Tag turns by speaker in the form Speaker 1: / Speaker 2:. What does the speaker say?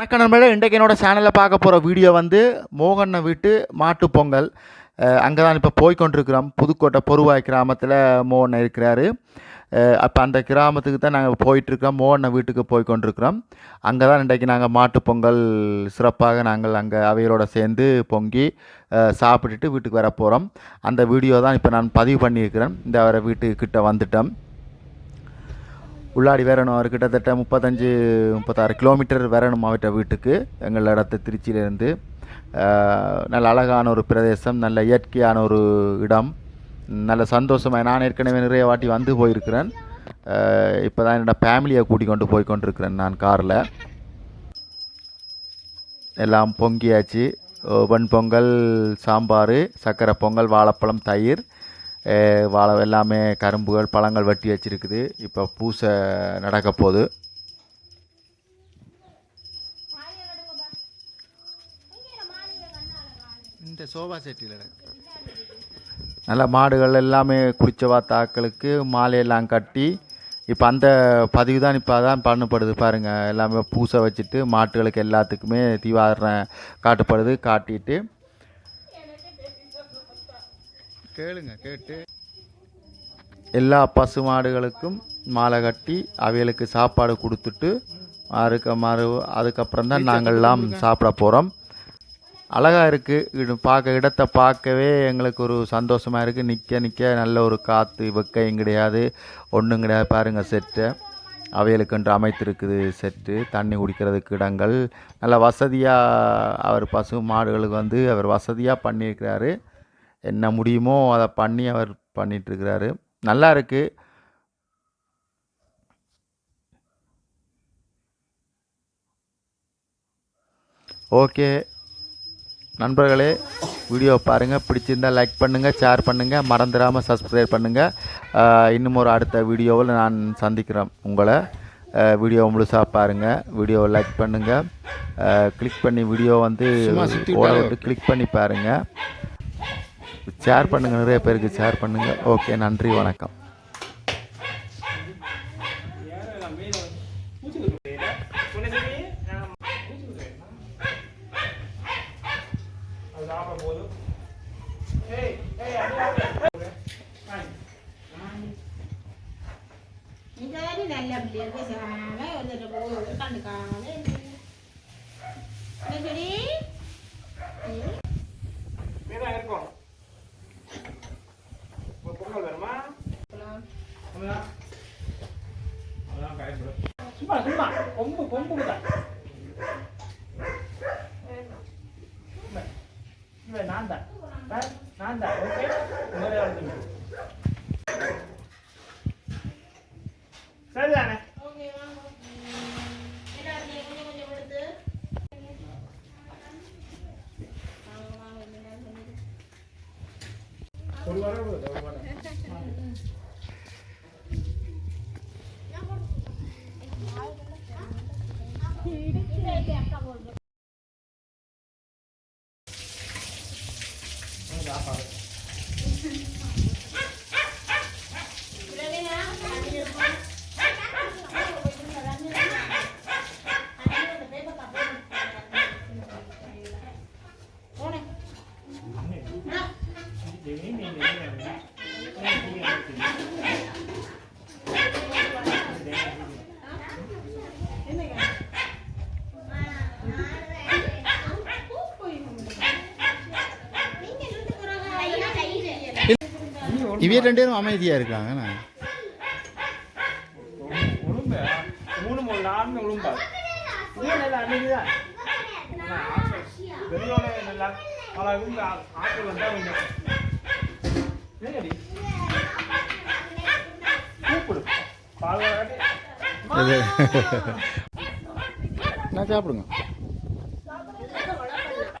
Speaker 1: வணக்கம் நண்பர்களே இன்றைக்கு என்னோட சேனலில் பார்க்க போகிற வீடியோ வந்து மோகனை வீட்டு மாட்டு பொங்கல். அங்கே தான் இப்போ போய்க்கொண்டிருக்கிறோம். புதுக்கோட்டை பொருவாய் கிராமத்தில் மோகனை இருக்கிறாரு. அப்போ அந்த கிராமத்துக்கு தான் நாங்கள் போயிட்டுருக்கோம். மோகனை வீட்டுக்கு போய்க்கொண்டிருக்கிறோம். அங்கே தான் இன்றைக்கு நாங்கள் மாட்டு பொங்கல் சிறப்பாக நாங்கள் அங்கே அவையரோடு சேர்ந்து பொங்கி சாப்பிட்டுட்டு வீட்டுக்கு வர போகிறோம் அந்த வீடியோ தான் இப்போ நான் பதிவு பண்ணியிருக்கிறேன். இந்த வர வீட்டுக்கிட்ட வந்துட்டோம். உள்ளாடி வரணும் அவர் கிட்டத்தட்ட முப்பத்தஞ்சு முப்பத்தாறு கிலோமீட்டர் வரணும் மாவட்ட வீட்டுக்கு எங்கள் இடத்த திருச்சியிலேருந்து. நல்ல அழகான ஒரு பிரதேசம் நல்ல இயற்கையான ஒரு இடம். நல்ல சந்தோஷமாக நான் ஏற்கனவே நிறைய வாட்டி வந்து போயிருக்கிறேன். இப்போ தான் என்னோடய ஃபேமிலியை கூட்டிக் கொண்டு போய் கொண்டிருக்கிறேன் நான் காரில். எல்லாம் பொங்கியாச்சு. வெண் பொங்கல் சாம்பார் சர்க்கரை பொங்கல் வாழைப்பழம் தயிர். வாழை எல்லாமே கரும்புகள் பழங்கள் வெட்டி வச்சிருக்குது. இப்போ பூசை நடக்க போகுது. இந்த சோபா செட்டில் நல்ல மாடுகள் எல்லாமே குடிச்சவா தாக்களுக்கு மாலையெல்லாம் கட்டி இப்போ அந்த பதிவு தான் இப்போ அதான் பண்ணப்படுது பாருங்கள் எல்லாமே பூசை வச்சுட்டு மாட்டுகளுக்கு எல்லாத்துக்குமே தீவாரம் காட்டப்படுது காட்டிட்டு கேளுங்க கேட்டு. எல்லா பசு மாடுகளுக்கும் மாலை கட்டி அவைகளுக்கு சாப்பாடு கொடுத்துட்டு அதுக்கு மறு அதுக்கப்புறம் தான் நாங்கள்லாம் சாப்பிட போகிறோம் அழகாக இருக்குது பார்க்க இடத்தை பார்க்கவே எங்களுக்கு ஒரு சந்தோஷமாக இருக்குது நிற்க நிற்க நல்ல ஒரு காற்று வெக்கையும் கிடையாது. ஒன்றும் கிடையாது. பாருங்கள் செட்டை அவைகளுக்கென்று அமைத்திருக்குது செட்டு தண்ணி குடிக்கிறதுக்கு இடங்கள். நல்ல வசதியாக அவர் பசு மாடுகளுக்கு வந்து அவர் வசதியாக பண்ணியிருக்கிறாரு. என்ன முடியுமோ அதை பண்ணி அவர் பண்ணிகிட்ருக்கிறாரு நல்லா இருக்குது ஓகே. நண்பர்களே வீடியோ பாருங்கள் பிடிச்சிருந்தா லைக் பண்ணுங்கள் ஷேர் பண்ணுங்கள் மறந்துடாமல் சப்ஸ்கிரைப் பண்ணுங்கள் இன்னும் ஒரு அடுத்த வீடியோவில் நான் சந்திக்கிறேன் உங்களை. வீடியோ முழுசாக பாருங்கள் வீடியோவை லைக் பண்ணுங்கள் கிளிக் பண்ணி வீடியோ வந்து ஓட விட்டு கிளிக் பண்ணி பாருங்கள் ஷேர் பண்ணுங்கள் நிறைய பேருக்கு ஷேர் பண்ணுங்கள் ஓகே நன்றி வணக்கம்
Speaker 2: നിങ്ങളാരും നല്ല പിള്ളേർക്ക് സഹാമ എന്നിട്ട് പോയി കണ്ടു കാണാൻ ശരി
Speaker 3: Nanda, oke? Mulai orang ini. Saya nih.
Speaker 2: எல்லாத்தையும் கொஞ்சம் கொஞ்சம் எடுத்து
Speaker 3: ஒரு வாரம் ஒரு வாரம்
Speaker 1: இவைய ரெண்டு பேரும் அமைதியாக இருக்காங்க
Speaker 3: உளும்ப மூணு மூணு நாலு உளும்பா நல்லா அமைதிதான்
Speaker 1: நான் சாப்பிடுங்க.